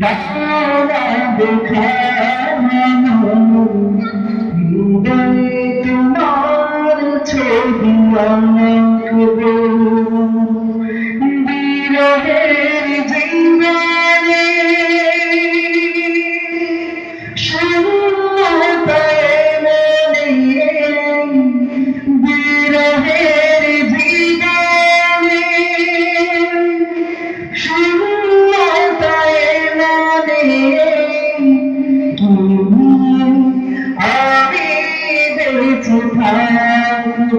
দাওয়া দেখানো হৃদয় তোমার ছবি আঁকবো বিরহের জীবনে শূন্যতায়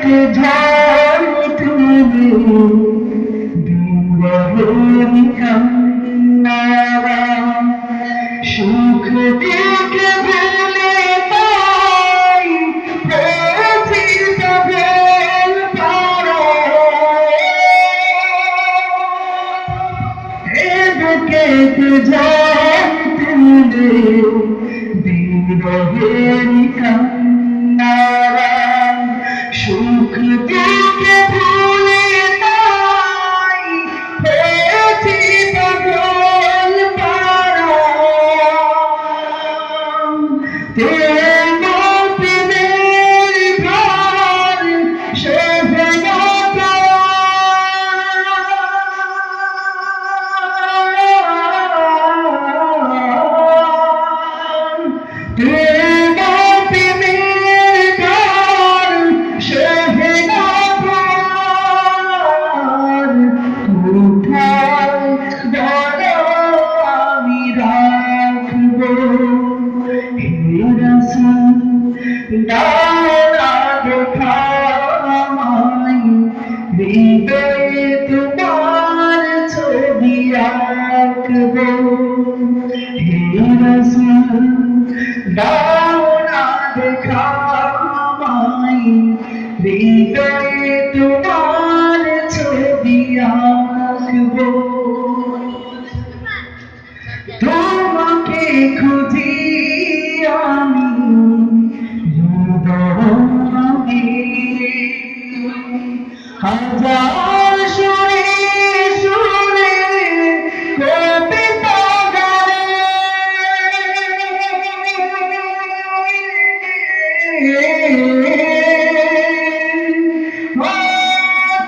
বুকে ঝড় তুমি সুখ দেখে ভুলে পাই বুকে ঝড় তুমি দিনের কান্নারা। সুখ দেখে ভুলে নাই হয়েছি পাগল পারা তোমার ছবি আঁকবো হে রাসূল দাও না দেখামাই হৃদয়ে তোমার হাজার সুরে সুরে কবিতা গানে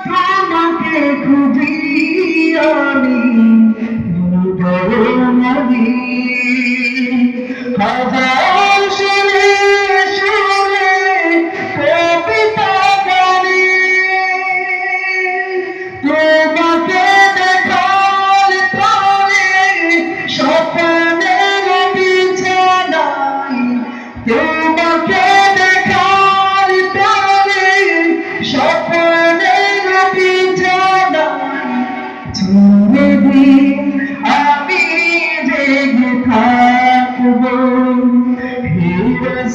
তোমাকে খুঁজি আমি হাজার